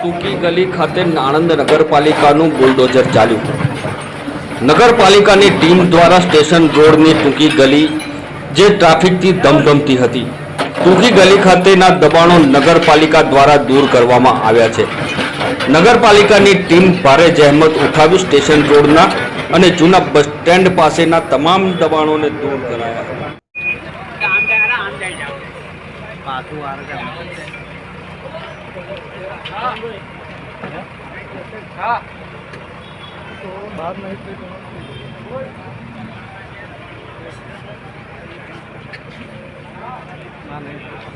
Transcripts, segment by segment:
ટૂંકી ગલી ખાતે આણંદ નગરપાલિકાનું બુલડોઝર ચાલ્યું. નગરપાલિકાની ટીમ દ્વારા સ્ટેશન રોડની ટૂંકી ગલી, જે ટ્રાફિકથી ધમધમતી હતી, ટૂંકી ગલી ખાતેના દબાણો નગરપાલિકા દ્વારા દૂર કરવામાં આવ્યા છે. નગરપાલિકાની ટીમ ભારે જહેમત ઉઠાવી સ્ટેશન રોડના અને જૂના બસ સ્ટેન્ડ પાસેના તમામ દબાણોને દૂર કરાયા. હતા આમ જાય આમ જાય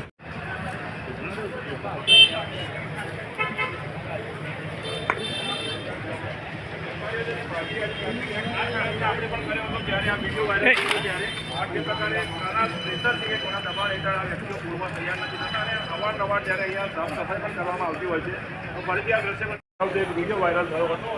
જાવ પાછું વાર જ્યારે આ વીડિયો વાયરલ થયો ત્યારે આ પ્રકારે નાના પ્રેશરથી કે કોના દબાણ હેઠળ આ વ્યક્તિઓ પૂરમાં તૈયાર નથી થતા અવારનવાર જ્યારે અહીંયા સાફ સફાઈ પણ કરવામાં આવતી હોય છે. તો ફરીથી આ દ્રશ્યમાં એક વીડિયો વાયરલ થયો હતો.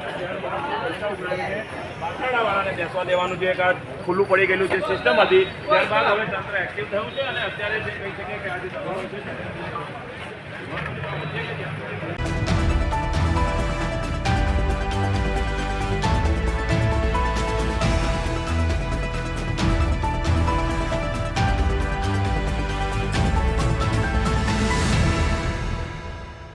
પૈસા ઉઘરાવીને પાછળવાળાને બેસવા દેવાનું જે એક ખુલ્લું પડી ગયેલું જે સિસ્ટમ હતી. ત્યારબાદ હવે તંત્ર એક્ટિવ થયું છે અને અત્યારે જે કહી શકીએ કે આજે દબાણો છે